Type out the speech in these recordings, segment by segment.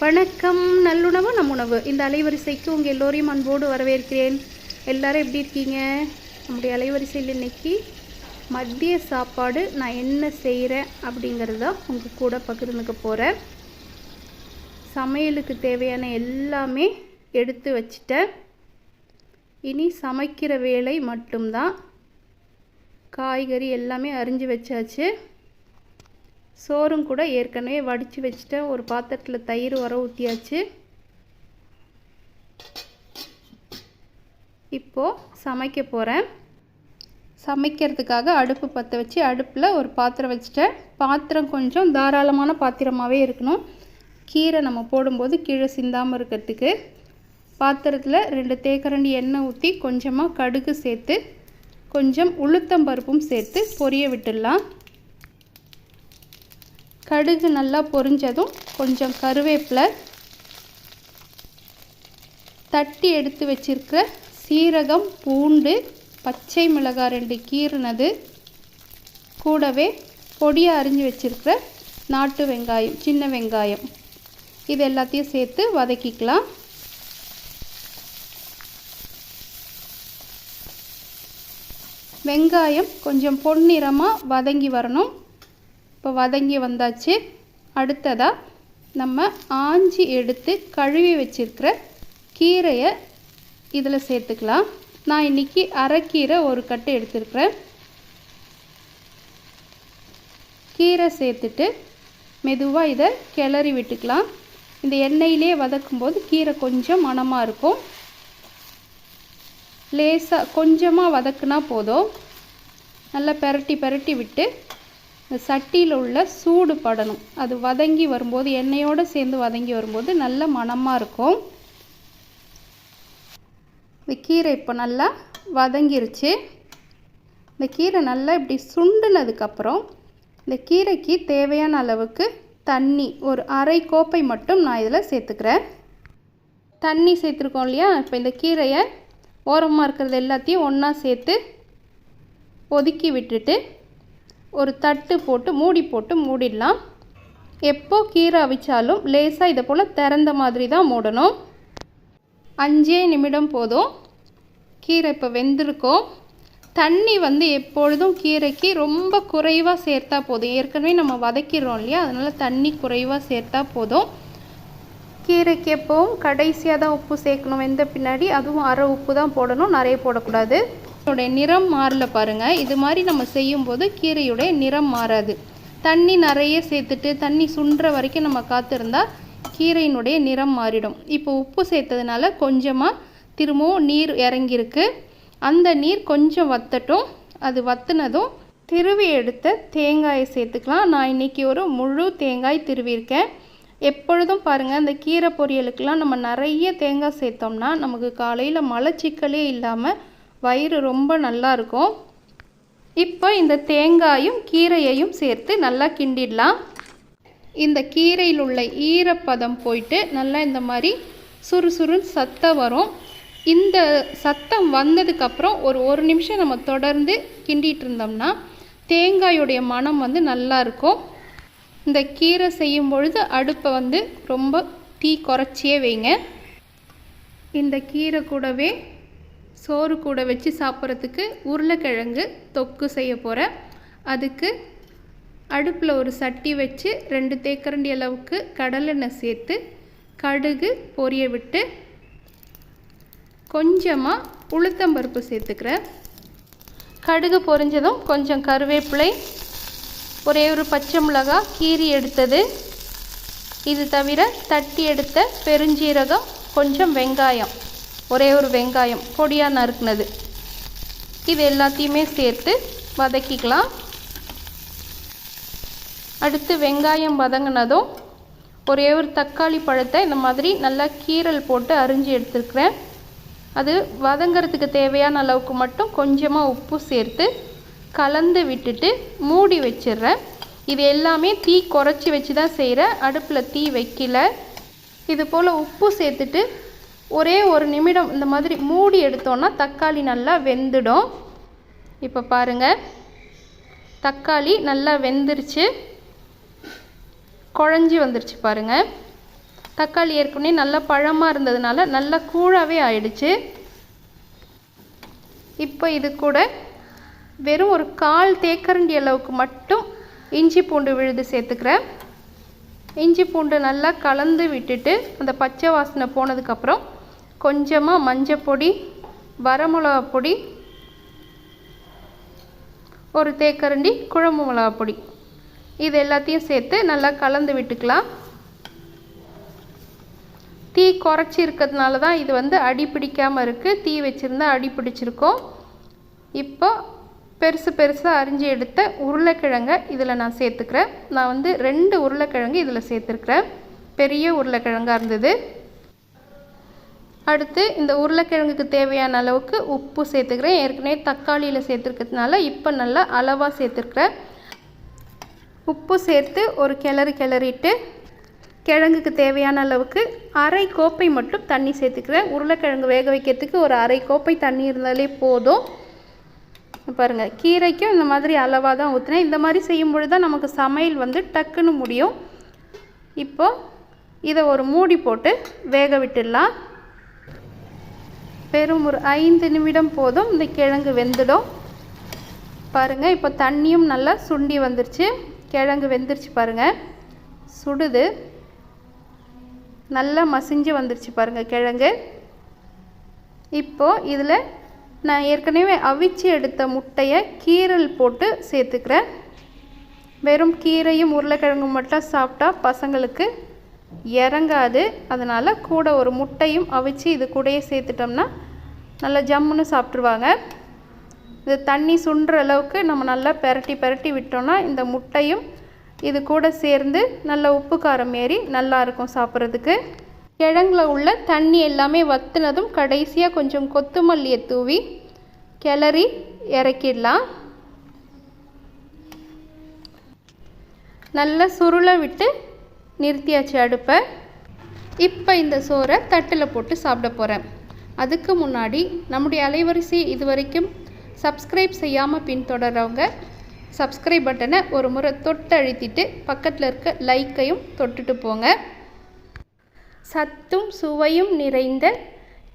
வணக்கம் நல்லுணவு நம் உணவு இந்த அலைவரிசைக்கு உங்கள் எல்லோரையும் அன்போடு வரவேற்கிறேன். எல்லாரும் எப்படி இருக்கீங்க? நம்முடைய அலைவரிசையில் இன்னைக்கு மதிய சாப்பாடு நான் என்ன செய்கிறேன் அப்படிங்கிறது தான் உங்கள் கூட பகிர்ந்துக்க போகிறேன் சமையலுக்கு தேவையான எல்லாமே எடுத்து வச்சிட்டேன். இனி சமைக்கிற வேலை மட்டும்தான். காய்கறி எல்லாமே அரிஞ்சு வச்சாச்சு. சோறும் கூட ஏற்கனவே வடித்து வச்சுட்டேன். ஒரு பாத்திரத்தில் தயிர் வர ஊற்றியாச்சு இப்போது சமைக்க போகிறேன் சமைக்கிறதுக்காக அடுப்பு பற்ற வச்சு அடுப்பில் ஒரு பாத்திரம் வச்சுட்டேன். பாத்திரம் கொஞ்சம் தாராளமான பாத்திரமாகவே இருக்கணும். கீரை நம்ம போடும்போது கீழே சிந்தாமல் இருக்கிறதுக்கு பாத்திரத்தில் ரெண்டு தேக்கரண்டி எண்ணெய் ஊற்றி கொஞ்சமாக கடுகு சேர்த்து கொஞ்சம் உளுத்தம் பருப்பும் சேர்த்து பொரிய விட்டுடலாம். கடுகு நல்லா பொரிஞ்சதும் கொஞ்சம் கருவேப்பிலை தட்டி எடுத்து வச்சிருக்கிற சீரகம் பூண்டு பச்சை மிளகாய் ரெண்டு கீறுனது கூடவே பொடியாக அரிஞ்சு வச்சிருக்கிற நாட்டு வெங்காயம் சின்ன வெங்காயம். இது எல்லாத்தையும் சேர்த்து வதக்கிக்கலாம். வெங்காயம் கொஞ்சம் பொன்னிறமாக வதங்கி வரணும். இப்போ வதங்கி வந்தாச்சு. அடுத்ததாக நம்ம ஆஞ்சி எடுத்து கழுவி வச்சிருக்கிற கீரையை இதில் சேர்த்துக்கலாம். நான் இன்றைக்கி அரைக்கீரை ஒரு கட்டு எடுத்துருக்குறேன். கீரை சேர்த்துட்டு மெதுவாக இதை கிளறி விட்டுக்கலாம். இந்த எண்ணெயிலே வதக்கும்போது கீரை கொஞ்சம் மணமாக இருக்கும். லேசாக கொஞ்சமாக வதக்குனா போதும். நல்லா பெரட்டி பெரட்டி விட்டு இந்த சட்டியில் உள்ள சூடு படணும். அது வதங்கி வரும்போது எண்ணெயோடு சேர்ந்து வதங்கி வரும்போது நல்ல மணமாக இருக்கும். இந்த கீரை இப்போ நல்லா வதங்கிருச்சு. இந்த கீரை நல்லா இப்படி சுண்டுனதுக்கப்புறம் இந்த கீரைக்கு தேவையான அளவுக்கு தண்ணி ஒரு அரை கோப்பை மட்டும் நான் இதில் சேர்த்துக்கிறேன். தண்ணி சேர்த்துருக்கோம் இல்லையா? இப்போ இந்த கீரையை ஓரமாக இருக்கிறது எல்லாத்தையும் ஒன்றா சேர்த்து ஒதுக்கி விட்டுட்டு ஒரு தட்டு போட்டு மூடி போட்டு மூடிடலாம். எப்போ கீரை அவிச்சாலும் லேசாக இதை போல் திறந்த மாதிரி தான் மூடணும். அஞ்சே நிமிடம் போதும். கீரை இப்போ வெந்திருக்கும். தண்ணி வந்து எப்பொழுதும் கீரைக்கு ரொம்ப குறைவாக சேர்த்தா போதும். ஏற்கனவே நம்ம வதக்கிறோம் இல்லையா? அதனால் தண்ணி குறைவாக சேர்த்தா போதும். கீரைக்கு எப்போவும் கடைசியாக தான் உப்பு சேர்க்கணும். வெந்த பின்னாடி அதுவும் அரை உப்பு தான் போடணும். நிறைய போடக்கூடாது. இதோடைய நிறம் மாறல பாருங்கள் இது மாதிரி நம்ம செய்யும்போது கீரையுடைய நிறம் மாறாது. தண்ணி நிறைய சேர்த்துட்டு தண்ணி சுண்டுற வரைக்கும் நம்ம காத்திருந்தா கீரையினுடைய நிறம் மாறிடும். இப்போ உப்பு சேர்த்ததுனால கொஞ்சமாக திரும்பவும் நீர் இறங்கியிருக்கு. அந்த நீர் கொஞ்சம் வத்தட்டும். அது வத்துனதும் திருவி எடுத்த தேங்காயை சேர்த்துக்கலாம். நான் இன்றைக்கி ஒரு முழு தேங்காய் திருவியிருக்கேன். எப்பொழுதும் பாருங்கள் இந்த கீரை பொரியலுக்கெலாம் நம்ம நிறைய தேங்காய் சேர்த்தோம்னா நமக்கு காலையில் மலச்சிக்கலே இல்லாமல் வயிறு ரொம்ப நல்லா இருக்கும். இப்போ இந்த தேங்காயும் கீரையையும் சேர்த்து நல்லா கிண்டிடலாம். இந்த கீரையில் உள்ள ஈரப்பதம் போயிட்டு நல்லா இந்த மாதிரி சுறுசுறுன்னு சத்தம் வரும். இந்த சத்தம் வந்ததுக்கப்புறம் ஒரு ஒரு நிமிஷம் நம்ம தொடர்ந்து கிண்டிகிட்டு இருந்தோம்னா தேங்காயுடைய மனம் வந்து நல்லா இருக்கும். இந்த கீரை செய்யும் பொழுது அடுப்பை வந்து ரொம்ப தீ குறைச்சியே வைங்க. இந்த கீரை கூடவே சோறு கூட வச்சு சாப்பிட்றதுக்கு உருளைக்கிழங்கு தொக்கு செய்ய போகிறேன் அதுக்கு அடுப்பில் ஒரு சட்டி வச்சு ரெண்டு தேக்கரண்டி அளவுக்கு கடலெண்ணெய் சேர்த்து கடுகு பொரிய விட்டு கொஞ்சமாக உளுத்தம்பருப்பு சேர்த்துக்கிறேன் கடுகு பொரிஞ்சதும் கொஞ்சம் கருவேப்பிலை ஒரே ஒரு பச்சை மிளகாய் கீரி எடுத்தது. இது தவிர தட்டி எடுத்த பெருஞ்சீரகம் கொஞ்சம் வெங்காயம். ஒரே ஒரு வெங்காயம் பொடியாக நறுக்குனது. இது எல்லாத்தையுமே சேர்த்து வதக்கிக்கலாம். அடுத்து வெங்காயம் வதங்கினதும் ஒரே ஒரு தக்காளி பழத்தை இந்த மாதிரி நல்லா கீரல் போட்டு அரிஞ்சு எடுத்துருக்குறேன். அது வதங்கிறதுக்கு தேவையான அளவுக்கு மட்டும் கொஞ்சமாக உப்பு சேர்த்து கலந்து விட்டுட்டு மூடி வச்சிடுறேன். இது எல்லாமே தீ குறைச்சி வச்சு தான் செய்கிறேன் அடுப்பில் தீ வைக்கல. இது போல் உப்பு சேர்த்துட்டு ஒரே ஒரு நிமிடம் இந்த மாதிரி மூடி எடுத்தோன்னா தக்காளி நல்லா வெந்துடும். இப்போ பாருங்கள் தக்காளி நல்லா வெந்துருச்சு. குழஞ்சி வந்துருச்சு பாருங்கள் தக்காளி ஏற்கனவே நல்லா பழமாக இருந்ததுனால நல்லா கூழாகவே ஆயிடுச்சு. இப்போ இது கூட வெறும் ஒரு கால் தேக்கரண்டி அளவுக்கு மட்டும் இஞ்சி பூண்டு விழுது சேர்த்துக்கிறேன். இஞ்சி பூண்டு நல்லா கலந்து விட்டுட்டு அந்த பச்சை வாசனை போனதுக்கப்புறம் கொஞ்சமாக மஞ்சப்பொடி வரமிளகா பொடி ஒரு தேக்கரண்டி குழம்பு மிளகா பொடி. இது எல்லாத்தையும் சேர்த்து நல்லா கலந்து விட்டுக்கலாம். தீ குறைச்சி இருக்கிறதுனால தான் இது வந்து அடி பிடிக்காமல் இருக்குது தீ வச்சுருந்தா அடி பிடிச்சிருக்கோம். இப்போ பெருசு பெருசாக அரிஞ்சு எடுத்த உருளைக்கிழங்கை இதில் நான் சேர்த்துக்கிறேன். நான் வந்து ரெண்டு உருளைக்கிழங்கு இதில் சேர்த்துருக்குறேன். பெரிய உருளைக்கிழங்காக இருந்தது. அடுத்து இந்த உருளைக்கிழங்குக்கு தேவையான அளவுக்கு உப்பு சேர்த்துக்கிறேன். ஏற்கனவே தக்காளியில் சேர்த்துருக்கிறதுனால இப்போ நல்லா அளவாக சேர்த்துருக்குறேன். உப்பு சேர்த்து ஒரு கிளறு கிளறிட்டு கிழங்குக்கு தேவையான அளவுக்கு அரை கோப்பை மட்டும் தண்ணி சேர்த்துக்கிறேன். உருளைக்கிழங்கு வேக வைக்கிறதுக்கு ஒரு அரை கோப்பை தண்ணி இருந்தாலே போதும். பாருங்கள் கீரைக்கும் இந்த மாதிரி அளவாக தான் ஊற்றுனேன் இந்த மாதிரி செய்யும்பொழுது தான் நமக்கு சமையல் வந்து டக்குன்னு முடியும். இப்போது இதை ஒரு மூடி போட்டு வேக விட்டுடலாம். வெறும் ஒரு ஐந்து நிமிடம் போதும் இந்த கிழங்கு வெந்துடும். பாருங்கள் இப்போ தண்ணியும் நல்லா சுண்டி வந்துருச்சு. கிழங்கு வெந்துருச்சு பாருங்கள் சுடுது. நல்லா மசிஞ்சு வந்துருச்சு பாருங்கள் கிழங்கு. இப்போது இதில் நான் ஏற்கனவே அவிச்சு எடுத்த முட்டையை கீரல் போட்டு சேர்த்துக்கிறேன். வெறும் கீரையும் உருளைக்கிழங்கும் மட்டும் சாப்பிட்டா பசங்களுக்கு இறங்காது. அதனால் கூட ஒரு முட்டையும் அவிச்சு இது கூடயே சேர்த்துட்டோம்னா நல்லா ஜம்முன்னு சாப்பிட்ருவாங்க இது தண்ணி சுண்டுற அளவுக்கு நம்ம நல்லா பெரட்டி பெரட்டி விட்டோம்னா இந்த முட்டையும் இது கூட சேர்ந்து நல்லா உப்பு காரம் ஏறி நல்லா இருக்கும் சாப்பிட்றதுக்கு. கிழங்குல உள்ள தண்ணி எல்லாமே வத்துனதும் கடைசியாக கொஞ்சம் கொத்தமல்லியை தூவி கிளறி இறக்கிடலாம். நல்லா சுருளை விட்டு நிறுத்தியாச்சு அடுப்பை. இப்போ இந்த சோறை தட்டில் போட்டு சாப்பிட போகிறேன் அதுக்கு முன்னாடி நம்முடைய அலைவரிசை இது வரைக்கும் சப்ஸ்கிரைப் செய்யாமல் பின்தொடர்றவங்க சப்ஸ்கிரைப் பட்டனை ஒரு முறை தொட்டு அழுத்திட்டு பக்கத்தில் இருக்க லைக்கையும் தொட்டுட்டு போங்க. சத்தும் சுவையும் நிறைந்த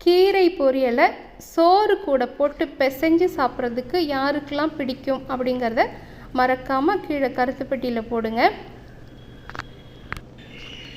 கீரை பொரியலை சோறு கூட போட்டு பிசைஞ்சு சாப்பிட்றதுக்கு யாருக்கெல்லாம் பிடிக்கும் அப்படிங்கிறத மறக்காமல் கீழே கருத்துப்பட்டியில் போடுங்கள் போடுங்க.